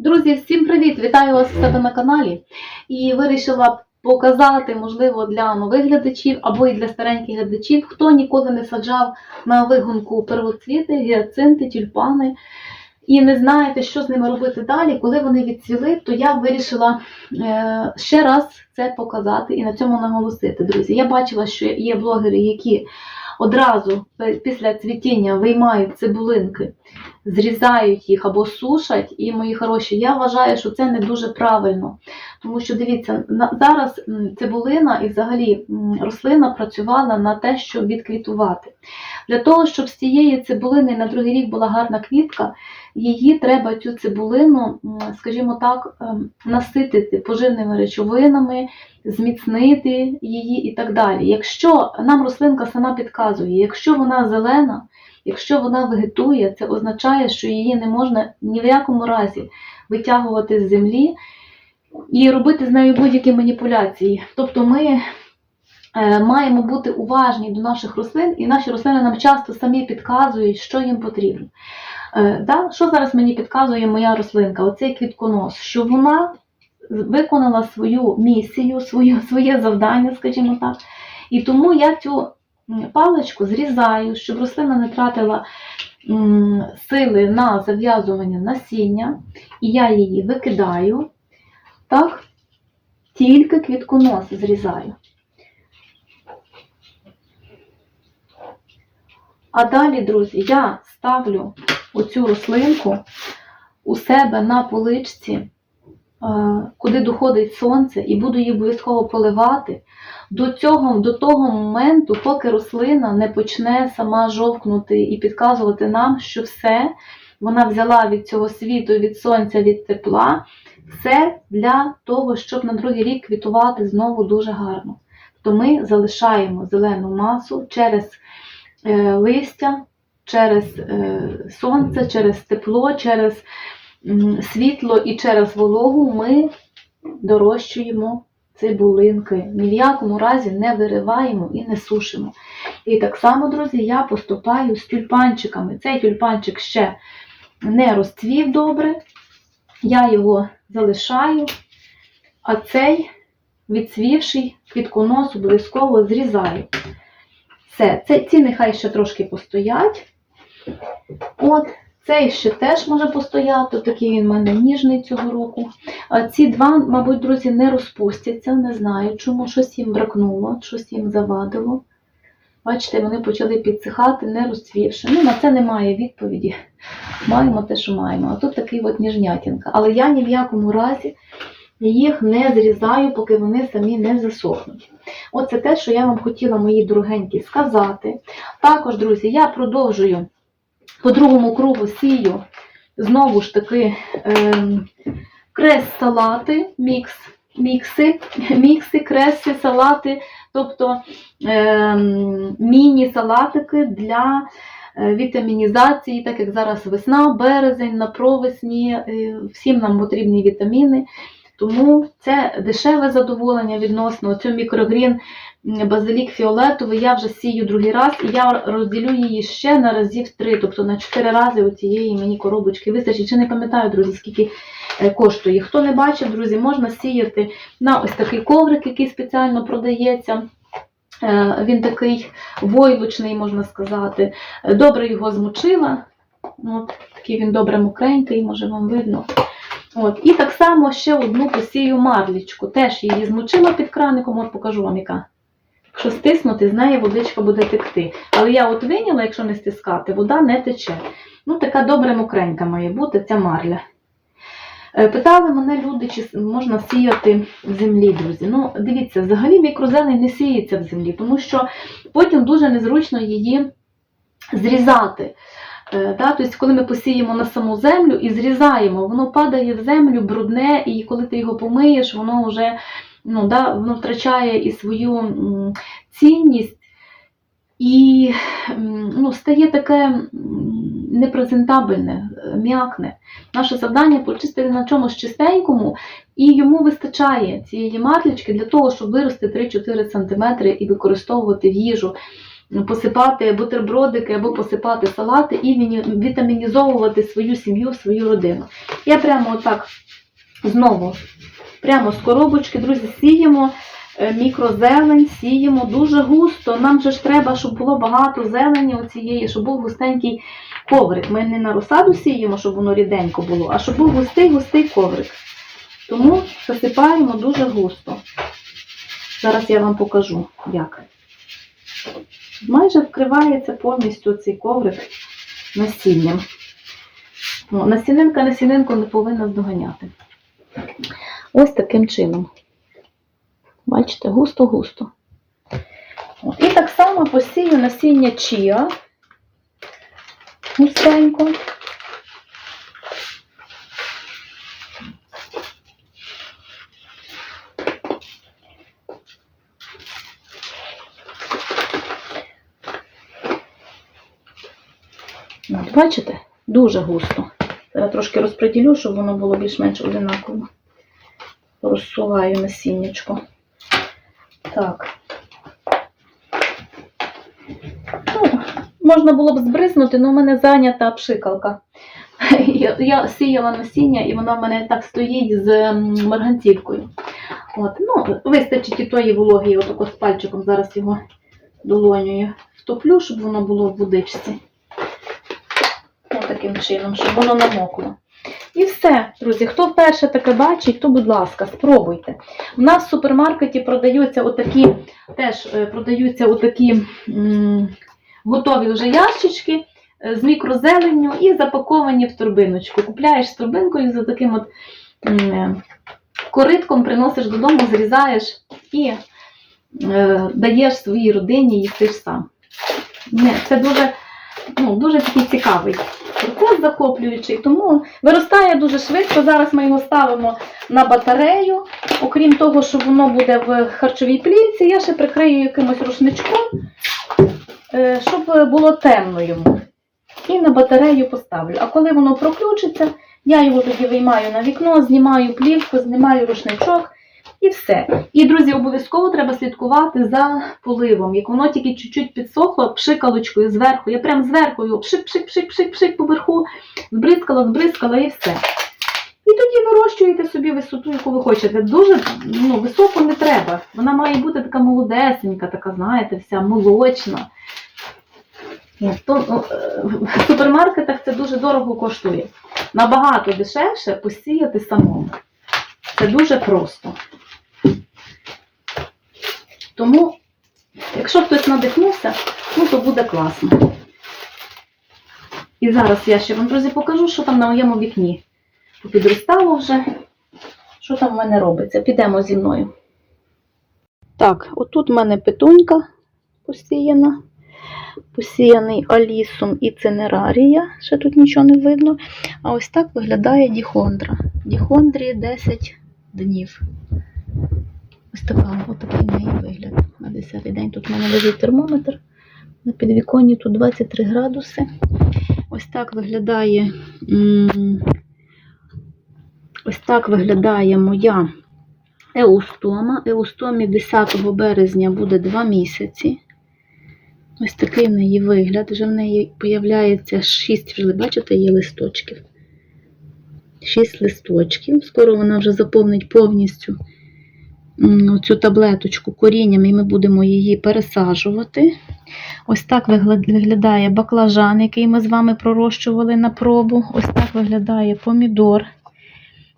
Друзі, всім привіт! Вітаю вас у себе на каналі. І вирішила показати, можливо, для нових глядачів або і для стареньких глядачів, хто ніколи не саджав на вигонку первоцвіти, гіацинти, тюльпани. І не знаєте, що з ними робити далі. Коли вони відцвіли, то я вирішила е, ще раз це показати і на цьому наголосити. Друзі, я бачила, що є блогери, які одразу після цвітіння виймають цибулинки, зрізають їх або сушать. І мої хороші, я вважаю, що це не дуже правильно. Тому що дивіться, зараз цибулина і взагалі рослина працювала на те, щоб відквітувати. Для того, щоб з цієї цибулини на другий рік була гарна квітка, її треба цю цибулину, скажімо так, ем, наситити поживними речовинами, зміцнити її і так далі. Якщо нам рослинка сама підказує, якщо вона зелена, якщо вона вегетує, це означає, що її не можна ні в якому разі витягувати з землі і робити з нею будь-які маніпуляції. Тобто ми маємо бути уважні до наших рослин, і наші рослини нам часто самі підказують, що їм потрібно. Е? Що зараз мені підказує моя рослинка? Оцей квітконос, що вона виконала свою місію, свою, своє завдання, скажімо так. І тому я цю паличку зрізаю, щоб рослина не тратила сили на зав'язування насіння, і я її викидаю. Так, тільки квітконос зрізаю. А далі, друзі, я ставлю оцю рослинку у себе на поличці, е, куди доходить сонце, і буду її обов'язково поливати до цього, до того моменту, поки рослина не почне сама жовкнути і підказувати нам, що все вона взяла від цього світу, від сонця, від тепла, все для того, щоб на другий рік квітувати знову дуже гарно. То ми залишаємо зелену масу через листя, через е, сонце, через тепло, через світло і через вологу ми дорощуємо цибулинки. Ні в якому разі не вириваємо і не сушимо. І так само, друзі, я поступаю з тюльпанчиками. Цей тюльпанчик ще не розцвів добре, я його залишаю, а цей відцвівший квітконос обов'язково зрізаю. Все, це, ці нехай ще трошки постоять. От, цей ще теж може постояти, такий він в мене ніжний цього року. Ці два, мабуть, друзі, не розпустяться, не знаю чому, щось їм бракнуло, щось їм завадило. Бачите, вони почали підсихати, не розцвівши. Ну, на це немає відповіді. Маємо те, що маємо. А тут такий от ніжнятінка. Але я ні в якому разі їх не зрізаю, поки вони самі не засохнуть. Оце те, що я вам хотіла, мої дорогенькі, сказати. Також, друзі, я продовжую по другому кругу сію знову ж таки ем, крес-салати, мікс, мікси, мікси, креси, салати, тобто ем, міні-салатики для е, вітамінізації, так як зараз весна, березень, на провесні, е, всім нам потрібні вітаміни. Тому це дешеве задоволення відносно цю мікрогрін базилік фіолетовий. Я вже сію другий раз, і я розділю її ще на разів три, тобто на чотири рази у цієї мені коробочки вистачить. Чи не пам'ятаю, друзі, скільки е, коштує. Хто не бачив, друзі, можна сіяти на ось такий коврик, який спеціально продається. Е, Він такий войлочний, можна сказати. Добре його змочила. От, такий він добре мокренький, може вам видно. От. І так само ще одну посію марлічку. Теж її змочила під краником, от покажу вам яка. Якщо стиснути, з неї водичка буде текти. Але я от виняла, якщо не стискати, вода не тече. Ну, така добре мокренька має бути ця марля. Е, Питали мене люди, чи можна сіяти в землі, друзі. Ну, дивіться, взагалі мікрозелень не сіється в землі, тому що потім дуже незручно її зрізати. Е, Да, тобто, коли ми посіємо на саму землю і зрізаємо, воно падає в землю брудне, і коли ти його помиєш, воно вже ну, да, воно втрачає і свою цінність, і ну, стає таке непрезентабельне, е, м'якне. Наше завдання почистити на чомусь чистенькому, і йому вистачає цієї матлічки для того, щоб вирости 3-4 см і використовувати в їжу. Посипати бутербродики або посипати салати і вітамінізовувати свою сім'ю, свою родину. Я прямо отак знову, прямо з коробочки, друзі, сіємо е, мікрозелень, сіємо дуже густо. Нам же ж треба, щоб було багато зелені оцієї, щоб був густенький коврик. Ми не на розсаду сіємо, щоб воно ріденько було, а щоб був густий густий коврик. Тому засипаємо дуже густо. Зараз я вам покажу, як. Майже вкривається повністю цей коврик насінням. Ну, насінинка насінинку не повинна здоганяти. Ось таким чином. Бачите, густо-густо. І так само посію насіння чия густенько. Бачите? Дуже густо. Зараз трошки розподілю, щоб воно було більш-менш одинаково. Розсуваю насіннячко. Так. Ну, можна було б збризнути, але в мене зайнята пшикалка. Я, я сіяла насіння, і вона в мене так стоїть з марганцівкою. От, ну, вистачить і тої вологи, отако з пальчиком зараз його долонюю втоплю, щоб воно було в водичці. Таким чином, щоб воно намокло. І все, друзі, хто вперше таке бачить, то, будь ласка, спробуйте. У нас в супермаркеті продаються отакі, теж е, продаються отакі м, готові вже ящички е, з мікрозеленню і запаковані в торбиночку. Купляєш торбинкою за таким от м, е, коритком, приносиш додому, зрізаєш і е, даєш своїй родині їсти сам. Не, це дуже, ну, дуже такий цікавий процес захоплюючий, тому виростає дуже швидко. Зараз ми його ставимо на батарею. Окрім того, що воно буде в харчовій плівці, я ще прикрию якимось рушничком, е, щоб було темно йому. І на батарею поставлю. А коли воно проключиться, я його тоді виймаю на вікно, знімаю плівку, знімаю рушничок і все. І, друзі, обов'язково треба слідкувати за поливом. Як воно тільки чуть-чуть підсохло, пшикалочкою зверху. Я прям зверху його пшик-пшик-пшик-пшик-пшик поверху, збризкала, збризкала і все. І тоді вирощуєте собі висоту, яку ви хочете. Дуже ну, високо не треба. Вона має бути така молодесенька, така, знаєте, вся молочна. В супермаркетах це дуже дорого коштує. Набагато дешевше посіяти самому. Це дуже просто. Тому, якщо хтось надихнувся, ну то буде класно. І зараз я ще вам, друзі, покажу, що там на моєму вікні. Попідростало вже. Що там в мене робиться? Підемо зі мною. Так, отут в мене петунька посіяна. Посіяний алісом і цинерарія. Ще тут нічого не видно. А ось так виглядає діхондра. Діхондрі 10 днів. Ось така, отакий неї вигляд. На 10-й день тут в мене лежить термометр. На підвіконні тут 23 градуси. Ось так виглядає. Ось так виглядає моя еустома. Еустомі 10 березня буде 2 місяці. Ось такий в неї вигляд. Вже в неї появляється 6, вже бачите, є листочків. 6 листочків. Скоро вона вже заповнить повністю цю таблеточку корінням, і ми будемо її пересаджувати. Ось так виглядає баклажан, який ми з вами пророщували на пробу. Ось так виглядає помідор,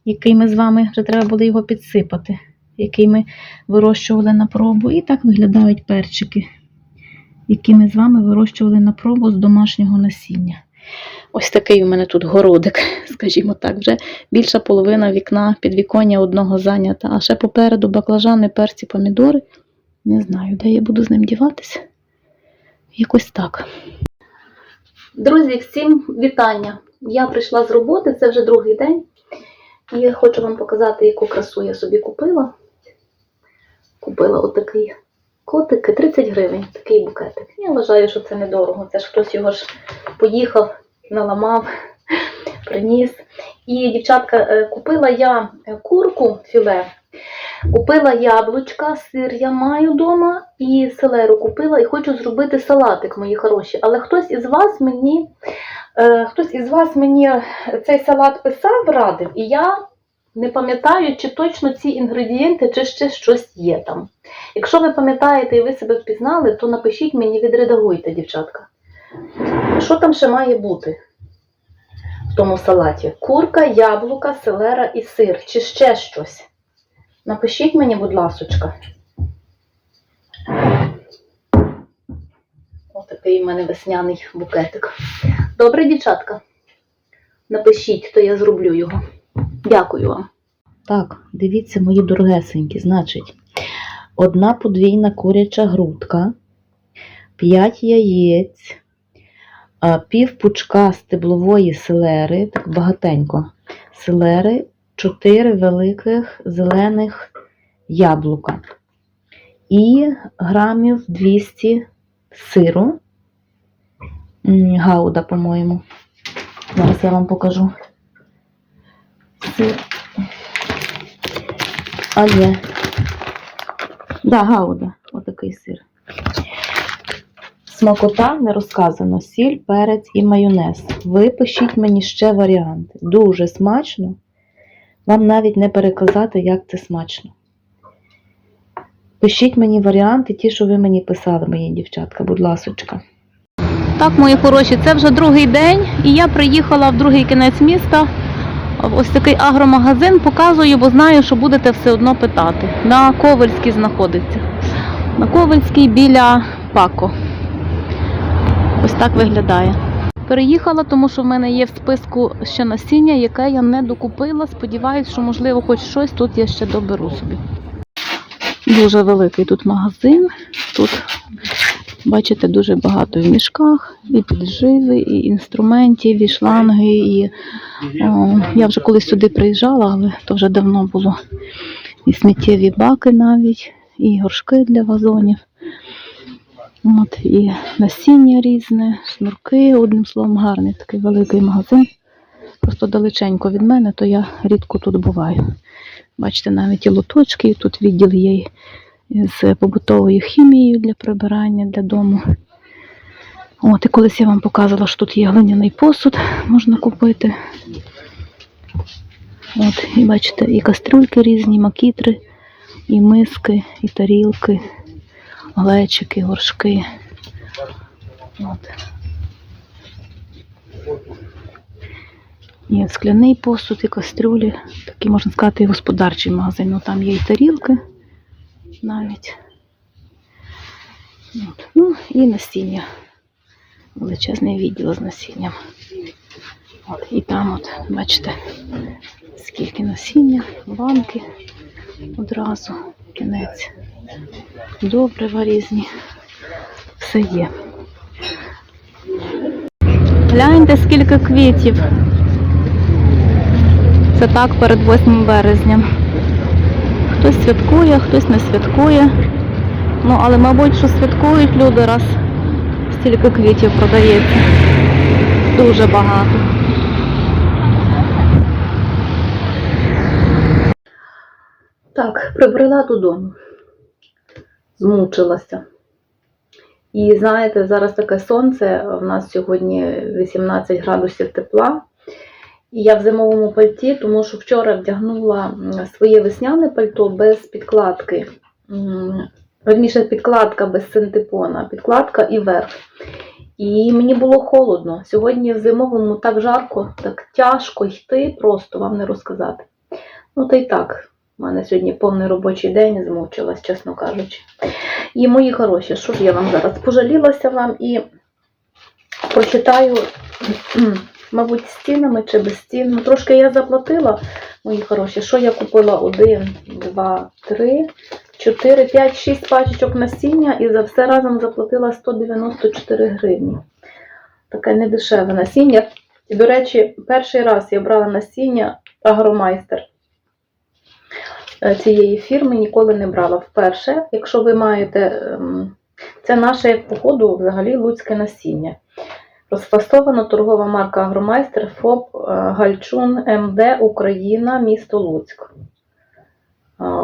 який ми з вами вже треба було його підсипати, який ми вирощували на пробу. І так виглядають перчики, які ми з вами вирощували на пробу з домашнього насіння. Ось такий у мене тут городик, скажімо так, вже більша половина вікна підвіконня одного зайнята, а ще попереду баклажани, перці, помідори. Не знаю, де я буду з ним діватися. Якось так. Друзі, всім вітання! Я прийшла з роботи, це вже другий день. І хочу вам показати, яку красу я собі купила. Купила отакий котик, 30 гривень, такий букетик. Я вважаю, що це недорого. Це ж хтось його ж поїхав, наламав, приніс. І, дівчатка, е, купила я е, курку філе Купила яблучка, сир я маю вдома і селеру купила і хочу зробити салатик, мої хороші. Але хтось із вас мені, е, хтось із вас мені цей салат писав, радив, і я не пам'ятаю, чи точно ці інгредієнти, чи ще щось є там. Якщо ви пам'ятаєте і ви себе впізнали, то напишіть мені, відредагуйте, дівчатка. Що там ще має бути в тому салаті? Курка, яблука, селера і сир, чи ще щось? Напишіть мені, будь ласочка. Отакий в мене весняний букетик. Добре, дівчатка? Напишіть, то я зроблю його. Дякую вам. Так, дивіться, мої дорогесенькі, значить, одна подвійна куряча грудка, 5 яєць, пів пучка стеблової селери, так багатенько, селери, 4 великих зелених яблука і грамів 200 сиру, гауда, по-моєму. Зараз я вам покажу. Сир. А є. Да, гауда. Отакий сир. Смакота не розказано. Сіль, перець і майонез. Ви пишіть мені ще варіанти. Дуже смачно. Вам навіть не переказати, як це смачно. Пишіть мені варіанти, ті, що ви мені писали, мої дівчатка, будь ласочка. Так, мої хороші, це вже другий день, і я приїхала в другий кінець міста. в Ось такий агромагазин показую, бо знаю, що будете все одно питати. На Ковальській знаходиться. На Ковальській біля Пако. Ось так виглядає. Переїхала, тому що в мене є в списку ще насіння, яке я не докупила. Сподіваюсь, що можливо хоч щось тут я ще доберу собі. Дуже великий тут магазин. Тут Бачите, дуже багато в мішках, і підживи, і інструментів, і шланги. І, о, я вже колись сюди приїжджала, але то вже давно було. І сміттєві баки навіть, і горшки для вазонів. От, і насіння різне, шнурки, одним словом, гарний такий великий магазин. Просто далеченько від мене, то я рідко тут буваю. Бачите, навіть і лоточки, і тут відділ є з побутовою хімією для прибирання для дому. От, і колись я вам показувала, що тут є глиняний посуд, можна купити. От, і бачите, і кастрюльки різні, макітри, і миски, і тарілки, глечики, горшки. От. Є скляний посуд, і кастрюлі. Такий, можна сказати, і господарчий магазин. Ну, там є і тарілки навіть. От. Ну і насіння. Величезний відділ з насінням. От, і там, от, бачите, скільки насіння, банки одразу, кінець. Добрива різні. Все є. Гляньте, скільки квітів. Це так перед 8 березня. Хтось святкує, хтось не святкує. Ну, але, мабуть, що святкують люди, раз стільки квітів продається. Дуже багато. Так, прибрела додому. Змучилася. І знаєте, зараз таке сонце, в нас сьогодні 18 градусів тепла. І я в зимовому пальті, тому що вчора вдягнула своє весняне пальто без підкладки. Верніше, підкладка без синтепона, підкладка і верх. І мені було холодно. Сьогодні в зимовому так жарко, так тяжко йти, просто вам не розказати. Ну, та й так, у мене сьогодні повний робочий день, змучилась, чесно кажучи. І мої хороші, що ж я вам зараз пожалілася вам і прочитаю мабуть, з цінами чи без цін. Ну, трошки я заплатила, мої хороші. Що я купила? Один, два, три, чотири, п'ять, шість пачечок насіння і за все разом заплатила 194 гривні. Таке недешеве насіння. І, до речі, перший раз я брала насіння Агромайстер цієї фірми, ніколи не брала вперше. Якщо ви маєте, ем, це наше, як походу, взагалі луцьке насіння. Розфасована торгова марка Агромайстер ФОП е, Гальчун МД Україна, місто Луцьк.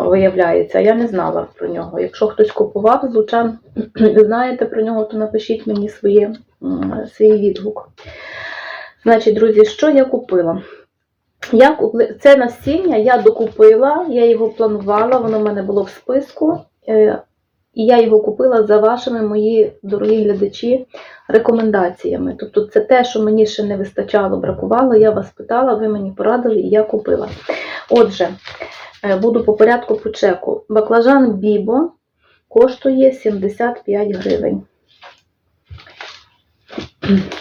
виявляється. Я не знала про нього. Якщо хтось купував з лучан, знаєте про нього, то напишіть мені своє, свій відгук. Значить, друзі, що я купила? Я купила це насіння я докупила, я його планувала, воно в мене було в списку. е, І я його купила за вашими, мої дорогі глядачі, рекомендаціями. Тобто це те, що мені ще не вистачало, бракувало. Я вас питала, ви мені порадили і я купила. Отже, е, буду по порядку по чеку. Баклажан Бібо коштує 75 гривень.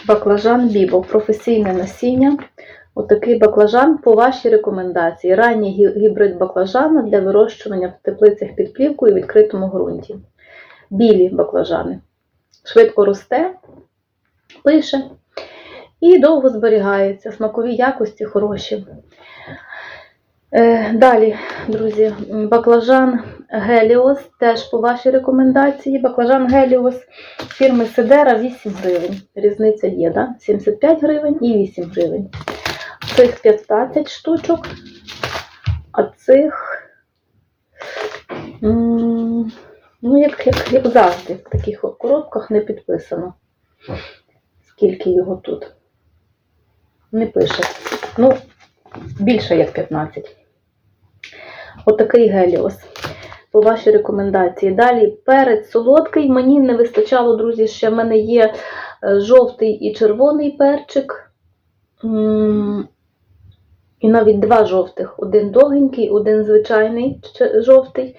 Баклажан Бібо, професійне насіння. Отакий баклажан по вашій рекомендації. Ранній гібрид баклажана для вирощування в теплицях під плівкою у відкритому ґрунті. Білі баклажани. Швидко росте, пише і довго зберігається. Смакові якості хороші. Е, Далі, друзі, баклажан Геліос, теж по вашій рекомендації. Баклажан Геліос фірми Седера 8 гривень. Різниця є, да? 75 гривень і 8 гривень. Цих 15 штучок, а цих, ну, як, як, як завжди, в таких от коробках не підписано. Скільки його тут? Не пише. Ну, більше як 15. Отакий геліос. По вашій рекомендації. Далі перець солодкий. Мені не вистачало, друзі, ще в мене є е, жовтий і червоний перчик. І навіть два жовтих. Один довгенький, один звичайний жовтий,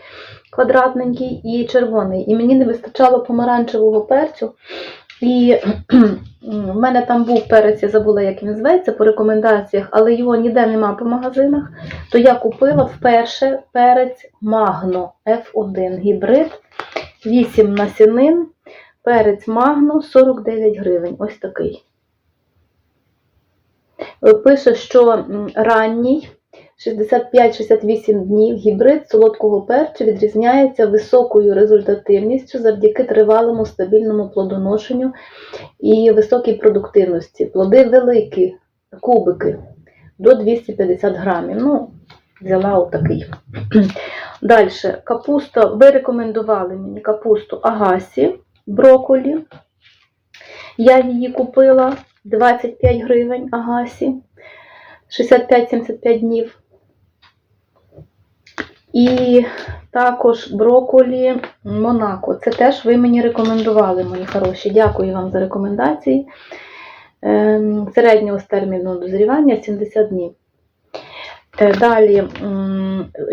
квадратненький і червоний. І мені не вистачало помаранчевого перцю. І в мене там був перець, я забула, як він зветься, по рекомендаціях, але його ніде нема по магазинах. То я купила вперше перець Магно F1 гібрид, 8 насінин, перець Магно 49 гривень. Ось такий. Пише, що ранній 65-68 днів гібрид солодкого перцю відрізняється високою результативністю завдяки тривалому стабільному плодоношенню і високій продуктивності. Плоди великі, кубики до 250 грамів. Ну, взяла отакий. Далі, капуста. Ви рекомендували мені капусту Агасі, броколі. Я її купила 25 гривень Агасі, 65-75 днів. І також броколі Монако. Це теж ви мені рекомендували, мої хороші. Дякую вам за рекомендації. Ем, Середнього з терміну дозрівання 70 днів. Е, Далі,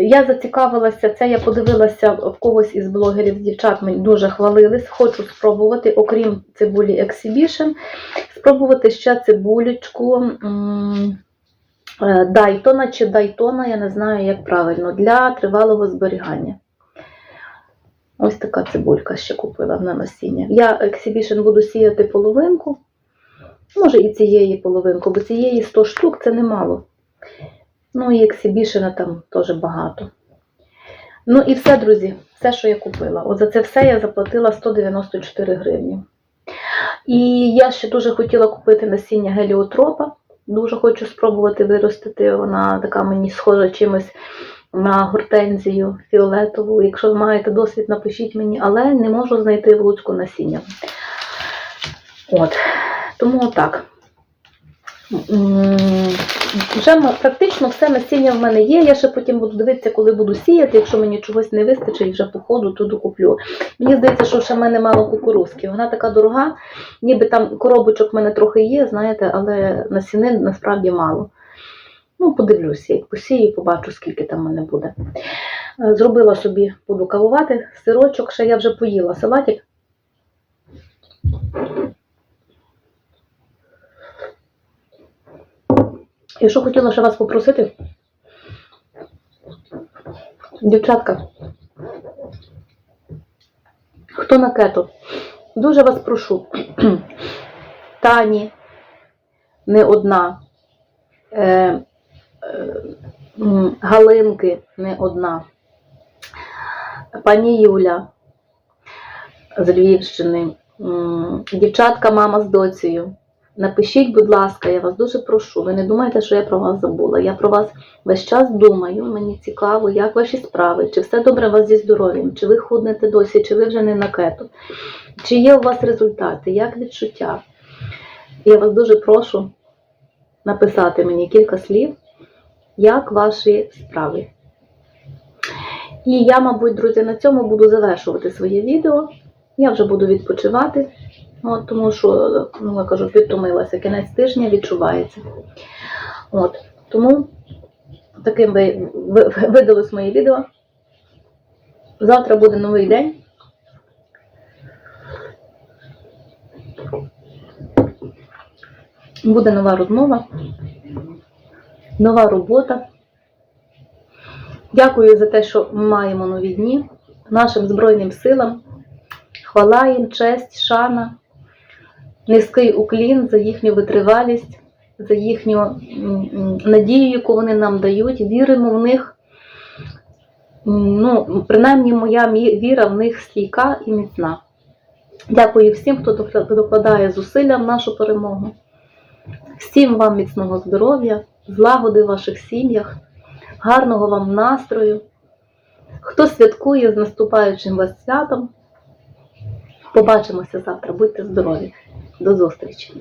я зацікавилася, це я подивилася в когось із блогерів, дівчат мені дуже хвалились. Хочу спробувати, окрім цибулі Exhibition, спробувати ще цибулечку е, Дайтона чи Дайтона, я не знаю, як правильно, для тривалого зберігання. Ось така цибулька ще купила на насіння. Я Exhibition буду сіяти половинку, може і цієї половинку, бо цієї 100 штук це немало. Ну і ексибішена там теж багато. Ну і все, друзі, все, що я купила. От за це все я заплатила 194 гривні. І я ще дуже хотіла купити насіння геліотропа. Дуже хочу спробувати виростити. Вона така мені схожа чимось на гортензію фіолетову. Якщо ви маєте досвід, напишіть мені, але не можу знайти в Луцьку насіння. От. Тому отак. Вже практично все насіння в мене є. Я ще потім буду дивитися, коли буду сіяти. Якщо мені чогось не вистачить, вже по ходу, то докуплю. Мені здається, що ще в мене мало кукурузки. Вона така дорога, ніби там коробочок в мене трохи є, знаєте, але насінин насправді мало. Ну, подивлюся, як посію, побачу, скільки там в мене буде. Е, Зробила собі, буду кавувати, сирочок, ще я вже поїла салатик. І що хотіла ще вас попросити? Дівчатка, хто на кето? Дуже вас прошу. Тані, не одна. Е, е, Галинки не одна. Пані Юля з Львівщини. Дівчатка, мама з доцею. Напишіть, будь ласка, я вас дуже прошу. Ви не думайте, що я про вас забула. Я про вас весь час думаю. Мені цікаво, як ваші справи, чи все добре у вас зі здоров'ям, чи ви худнете досі, чи ви вже не на кету, чи є у вас результати, як відчуття. Я вас дуже прошу написати мені кілька слів, як ваші справи. І я, мабуть, друзі, на цьому буду завершувати своє відео. Я вже буду відпочивати, от, тому що, ну, я кажу, підтомилася. Кінець тижня відчувається. От, тому таким ви, видалось моє відео. Завтра буде новий день. Буде нова розмова, нова робота. Дякую за те, що ми маємо нові дні нашим Збройним силам. Хвала їм, честь, шана, низький уклін за їхню витривалість, за їхню надію, яку вони нам дають. Віримо в них. Ну, принаймні, моя віра в них стійка і міцна. Дякую всім, хто докладає зусилля в нашу перемогу. Всім вам міцного здоров'я, злагоди в ваших сім'ях, гарного вам настрою. Хто святкує з наступаючим вас святом, побачимося завтра. Будьте здорові. До зустрічі!